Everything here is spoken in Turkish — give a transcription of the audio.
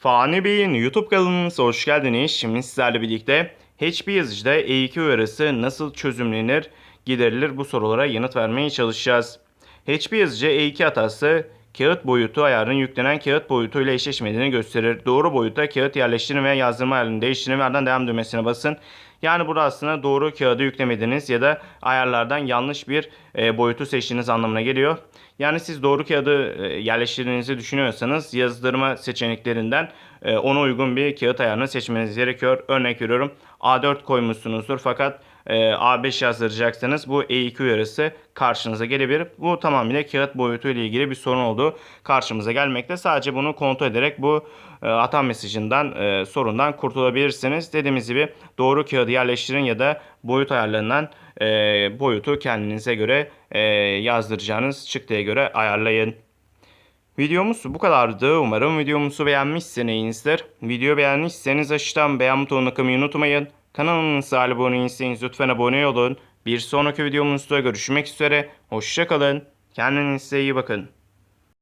Fani Bey'in YouTube kanalımıza hoş geldiniz. Şimdi sizlerle birlikte HP yazıcıda E2 uyarısı nasıl çözümlenir, giderilir bu sorulara yanıt vermeye çalışacağız. HP yazıcı E2 hatası kağıt boyutu ayarının yüklenen kağıt boyutuyla eşleşmediğini gösterir. Doğru boyutta kağıt yerleştirin ve yazdırma ayarını değiştirin ve ardından devam düğmesine basın. Yani burada aslında doğru kağıdı yüklemediniz ya da ayarlardan yanlış bir e, boyutu seçtiğiniz anlamına geliyor. Yani siz doğru kağıdı e, yerleştirdiğinizi düşünüyorsanız yazdırma seçeneklerinden e, ona uygun bir kağıt ayarını seçmeniz gerekiyor. Örnek veriyorum A4 koymuşsunuzdur fakat e, A5 yazdıracaksınız. Bu E2 uyarısı karşınıza gelebilir. Bu tamamıyla kağıt boyutu ile ilgili bir sorun olduğu karşımıza gelmekte. Sadece bunu kontrol ederek bu hata mesajından sorundan kurtulabilirsiniz. Dediğimiz gibi doğru kağıdı yerleştirin ya da boyut ayarlarından e, boyutu kendinize göre e, yazdıracağınız çıktıya göre ayarlayın. Videomuz bu kadardı. Umarım videomuzu beğenmişsinizdir. Video beğenmişseniz aşağıdan beğen butonuna kılmayı unutmayın. Kanalımıza abone değilseniz lütfen abone olun. Bir sonraki videomuzda görüşmek üzere. Hoşçakalın. Kendinize iyi bakın.